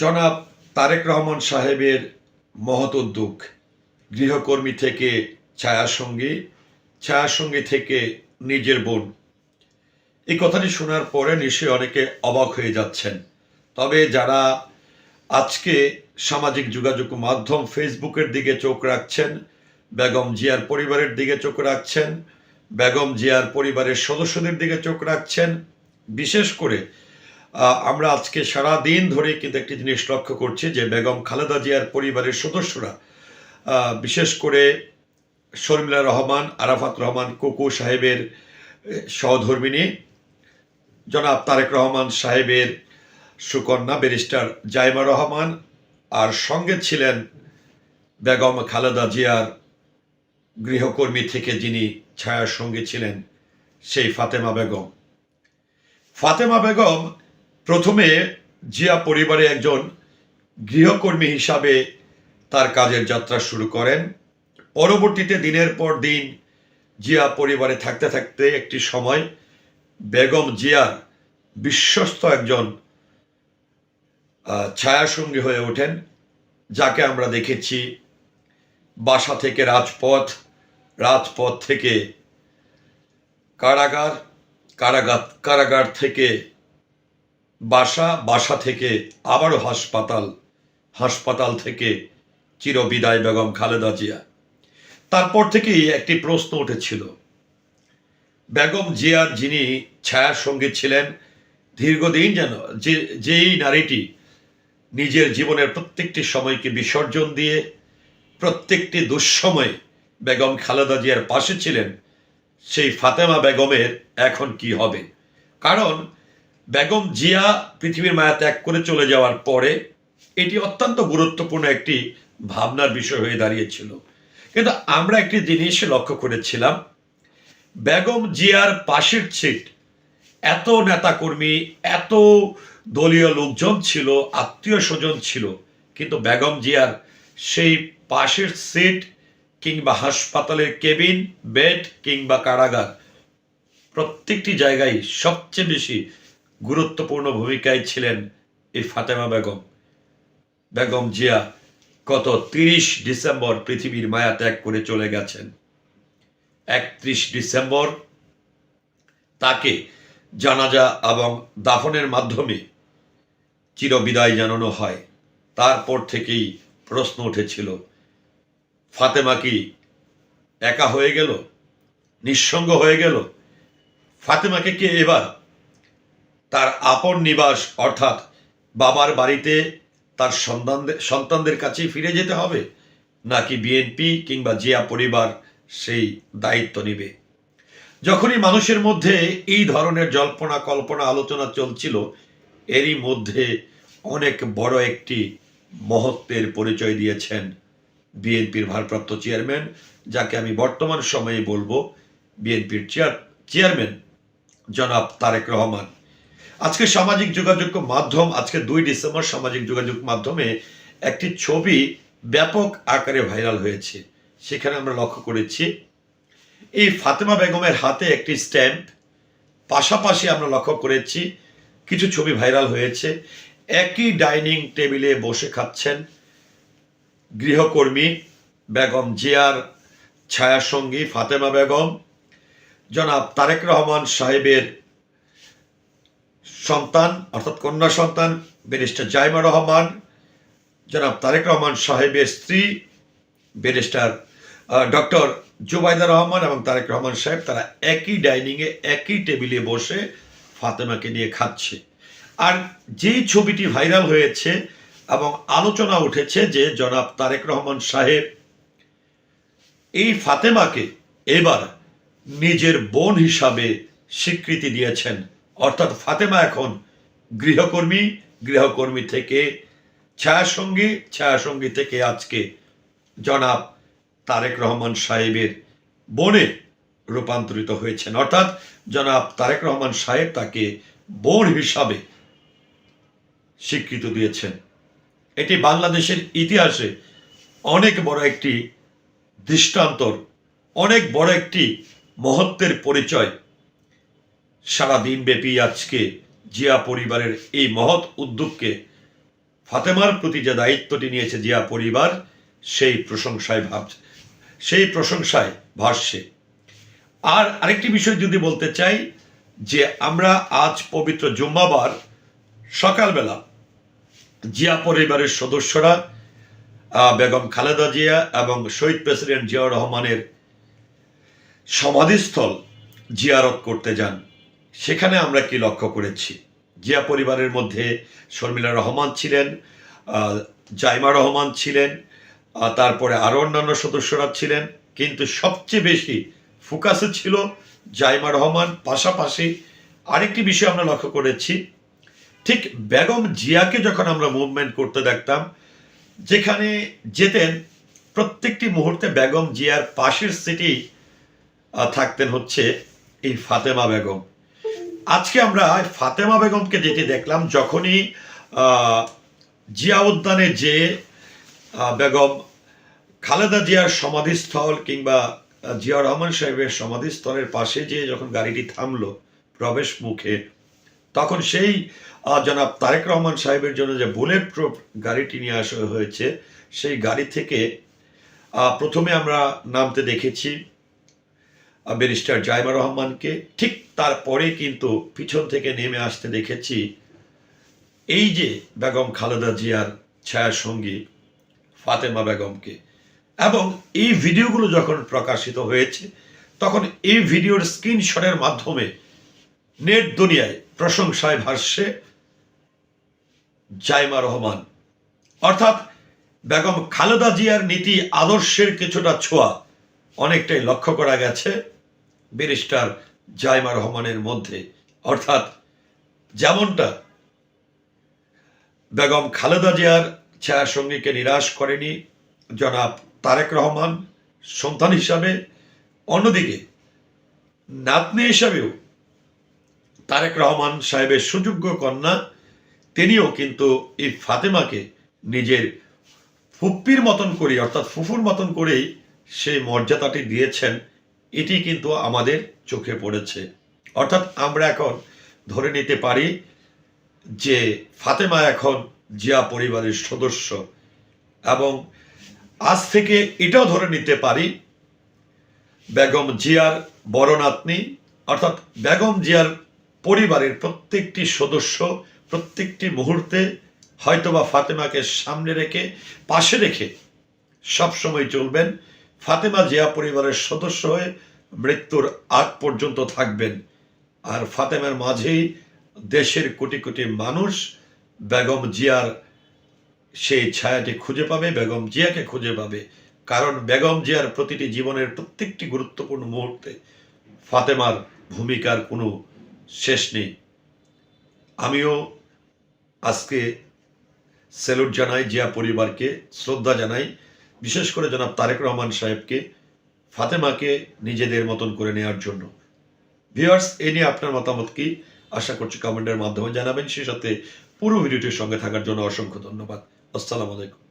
জনাব তারেক রহমান সাহেবের মহৎ উদ্যোগ, গৃহকর্মী থেকে ছায়াসঙ্গী ছায়াসঙ্গী থেকে নিজের বোন। এই কথাটি শোনার পরে নিশ্চয়ই অনেকে অবাক হয়ে যাচ্ছেন। তবে যারা আজকে সামাজিক যোগাযোগ মাধ্যম ফেসবুকের দিকে চোখ রাখছেন, বেগম জিয়ার পরিবারের দিকে চোখ রাখছেন, বেগম জিয়ার পরিবারের সদস্যদের দিকে চোখ রাখছেন, বিশেষ করে আমরা আজকে সারা দিন ধরে কিন্তু একটি জিনিস লক্ষ্য করছি যে বেগম খালেদা জিয়ার পরিবারের সদস্যরা বিশেষ করে শর্মিলা রহমান, আরাফাত রহমান, কুকু সাহেবের সহধর্মিনী জনাব তারেক রহমান সাহেবের সুকন্যা ব্যারিস্টার জাইমা রহমান আর সঙ্গে ছিলেন বেগম খালেদা জিয়ার গৃহকর্মী থেকে যিনি ছায়ার সঙ্গে ছিলেন সেই ফাতেমা বেগম। ফাতেমা বেগম প্রথমে জিয়া পরিবারে একজন গৃহকর্মী হিসাবে তার কাজের যাত্রা শুরু করেন। পরবর্তীতে দিনের পর দিন জিয়া পরিবারে থাকতে থাকতে একটি সময় বেগম জিয়ার বিশ্বস্ত একজন ছায়াসঙ্গী হয়ে ওঠেন, যাকে আমরা দেখেছি বাসা থেকে রাজপথ রাজপথ থেকে কারাগার কারাগার কারাগার থেকে বাসা বাসা থেকে আবারও হাসপাতাল হাসপাতাল থেকে চিরবিদায় বেগম খালেদা জিয়া। তারপর থেকেই একটি প্রশ্ন উঠেছিল। বেগম জিয়ার যিনি ছায়ার সঙ্গী ছিলেন, দীর্ঘদিন যেন যে, যেই নারীটি নিজের জীবনের প্রত্যেকটি সময়কে বিসর্জন দিয়ে, প্রত্যেকটি দুঃসময়ে বেগম খালেদা জিয়ার পাশে ছিলেন, সেই ফাতেমা বেগমের এখন কি হবে? কারণ বেগম জিয়া পৃথিবীর মায়া ত্যাগ করে চলে যাওয়ার পরে এটি অত্যন্ত গুরুত্বপূর্ণ একটি ভাবনার বিষয় হয়ে দাঁড়িয়েছিল। কিন্তু আমরা একটি জিনিস লক্ষ্য করেছিলাম, বেগম জিয়ার পাশের সিট এত নেতাকর্মী, এত দলীয় লোকজন ছিল, আত্মীয় স্বজন ছিল, কিন্তু বেগম জিয়ার সেই পাশের সিট কিংবা হাসপাতালের কেবিন বেড কিংবা কারাগার প্রত্যেকটি জায়গায় সবচেয়ে বেশি গুরুত্বপূর্ণ ভূমিকায় ছিলেন এই ফাতেমা বেগম। বেগম জিয়া গত তিরিশ ডিসেম্বর পৃথিবীর মায়া ত্যাগ করে চলে গেছেন। একত্রিশ ডিসেম্বর তাকে জানাজা এবং দাফনের মাধ্যমে চিরবিদায় জানানো হয়। তারপর থেকেই প্রশ্ন উঠেছিল, ফাতেমা কি একা হয়ে গেল? নিঃসঙ্গ হয়ে গেল? ফাতেমাকে কে এবার তার আপন নিবাস, অর্থাৎ বাবার বাড়িতে তার সন্তানদের সন্তানদের কাছেই ফিরে যেতে হবে, নাকি বিএনপি কিংবা জিয়া পরিবার সেই দায়িত্ব নেবে? যখনই মানুষের মধ্যে এই ধরনের জল্পনা, কল্পনা, আলোচনা চলছিল, এরই মধ্যে অনেক বড় একটি মহত্বের পরিচয় দিয়েছেন বিএনপির ভারপ্রাপ্ত চেয়ারম্যান, যাকে আমি বর্তমান সময়ে বলব বিএনপির চেয়ার, চেয়ারম্যান জনাব তারেক রহমান। আজকে সামাজিক যোগাযোগ মাধ্যম, আজকে দুই ডিসেম্বর সামাজিক যোগাযোগ মাধ্যমে একটি ছবি ব্যাপক আকারে ভাইরাল হয়েছে। সেখানে আমরা লক্ষ্য করেছি, এই ফাতেমা বেগমের হাতে একটি স্ট্যাম্প, পাশাপাশি আমরা লক্ষ্য করেছি কিছু ছবি ভাইরাল হয়েছে। একই ডাইনিং টেবিলে বসে খাচ্ছেন গৃহকর্মী বেগম জিয়ার ছায়াসঙ্গী ফাতেমা বেগম। জনাব তারেক রহমান সাহেবের সন্তান, অর্থাৎ কন্যা সন্তান, ব্যারিস্টার জাইমা রহমান, জনাব তারেক রহমান সাহেবের স্ত্রী, ব্যারিস্টার ডক্টর জুবাইদা রহমান এবং তারেক রহমান সাহেব তারা একই ডাইনিংয়ে একই টেবিলে বসে ফাতেমাকে নিয়ে খাচ্ছে। আর যেই ছবিটি ভাইরাল হয়েছে এবং আলোচনা উঠেছে যে জনাব তারেক রহমান সাহেব এই ফাতেমাকে এবার নিজের বোন হিসাবে স্বীকৃতি দিয়েছেন। অর্থাৎ ফাতেমা এখন গৃহকর্মী গৃহকর্মী থেকে ছায়াসঙ্গী ছায়াসঙ্গী থেকে আজকে জনাব তারেক রহমান সাহেবের বোনে রূপান্তরিত হয়েছেন। অর্থাৎ জনাব তারেক রহমান সাহেব তাকে বোন হিসাবে স্বীকৃত দিয়েছেন। এটি বাংলাদেশের ইতিহাসে অনেক বড় একটি দৃষ্টান্তর, অনেক বড় একটি মহত্বের পরিচয় সারা দিনব্যাপী আজকে জিয়া পরিবারের এই মহৎ উদ্যোগকে ফাতেমার প্রতি যে দায়িত্বটি নিয়েছে জিয়া পরিবার, সেই প্রশংসায় ভাব সেই প্রশংসায় ভাসছে। আর আরেকটি বিষয় যদি বলতে চাই, যে আমরা আজ পবিত্র জুম্মাবার সকালবেলা জিয়া পরিবারের সদস্যরা বেগম খালেদা জিয়া এবং শহীদ প্রেসিডেন্ট জিয়াউর রহমানের সমাধিস্থল জিয়ারত করতে যান। সেখানে আমরা কি লক্ষ্য করেছি? জিয়া পরিবারের মধ্যে শর্মিলা রহমান ছিলেন জাইমা রহমান ছিলেন তারপরে আরও অন্যান্য সদস্যরা ছিলেন, কিন্তু সবচেয়ে বেশি ফোকাসে ছিল জাইমা রহমান। পাশাপাশি আরেকটি বিষয় আমরা লক্ষ্য করেছি, ঠিক বেগম জিয়াকে যখন আমরা মুভমেন্ট করতে দেখতাম, যেখানে যেতেন, প্রত্যেকটি মুহূর্তে বেগম জিয়ার পাশের সিটি থাকতেন হচ্ছে এই ফাতেমা বেগম। আজকে আমরা ফাতেমা বেগমকে যেটি দেখলাম, যখনই জিয়া উদ্যানে যে বেগম খালেদা জিয়ার সমাধিস্থল কিংবা জিয়া রহমান সাহেবের সমাধিস্থলের পাশে যে যখন গাড়িটি থামলো প্রবেশ মুখে, তখন সেই জনাব তারেক রহমান সাহেবের জন্য যে বুলেট প্রুফ গাড়িটি নিয়ে আসা হয়েছে, সেই গাড়ি থেকে প্রথমে আমরা নামতে দেখেছি। ব্যারিস্টার জাইমা রহমানকে ঠিক তারপরে কিন্তু পিছন থেকে নেমে আসতে দেখেছি এই যে বেগম খালেদা জিয়ার ছায়া সঙ্গী ফাতেমা বেগমকে। এবং এই ভিডিওগুলো যখন প্রকাশিত হয়েছে, তখন এই ভিডিওর স্ক্রিনশটের মাধ্যমে নেট দুনিয়ায় প্রশংসায় ভাষ্যে জাইমা রহমান। অর্থাৎ বেগম খালেদা জিয়ার নীতি, আদর্শের কিছুটা ছোঁয়া অনেকটাই লক্ষ্য করা গেছে। ব্যারিস্টার জাইমা রহমানের মধ্যে। অর্থাৎ যেমনটা বেগম খালেদা জিয়ার ছায়া সঙ্গীকে নিরাশ করেনি জনাব তারেক রহমান সন্তান হিসাবে, অন্যদিকে নাতনি হিসাবেও তারেক রহমান সাহেবের সুযোগ্য কন্যা, তিনিও কিন্তু এই ফাতেমাকে নিজের ফুপ্পির মতন করে অর্থাৎ ফুফুর মতন করেই সেই মর্যাদাটি দিয়েছেন। এটি কিন্তু আমাদের চোখে পড়েছে। অর্থাৎ আমরা এখন ধরে নিতে পারি যে ফাতেমা এখন জিয়া পরিবারের সদস্য এবং আজ থেকে এটাও ধরে নিতে পারি, বেগম জিয়ার বড় নাতনি, অর্থাৎ বেগম জিয়ার পরিবারের প্রত্যেকটি সদস্য প্রত্যেকটি মুহূর্তে হয়তোবা ফাতেমাকে সামনে রেখে, পাশে রেখে সবসময় চলবেন। ফাতেমা জিয়া পরিবারের সদস্য হয়ে মৃত্যুর আগ পর্যন্ত থাকবেন। আর ফাতেমার মাঝেই দেশের কোটি কোটি মানুষ বেগম জিয়ার সেই ছায়াটি খুঁজে পাবে, বেগম জিয়াকে খুঁজে পাবে। কারণ বেগম জিয়ার প্রতিটি জীবনের প্রত্যেকটি গুরুত্বপূর্ণ মুহূর্তে ফাতেমার ভূমিকার কোনো শেষ নেই। আমিও আজকে স্যালুট জানাই, জিয়া পরিবারকে শ্রদ্ধা জানাই। বিশেষ করে জনাব তারেক রহমান সাহেবকে, ফাতেমাকে নিজেদের মতন করে নেওয়ার জন্য। ভিউয়ার্স এ নিয়ে আপনার মতামত কি? আশা করছি কমেন্টের মাধ্যমে জানাবেন। সেই সাথে পুরো ভিডিওটির সঙ্গে থাকার জন্য অসংখ্য ধন্যবাদ। আসসালামু আলাইকুম।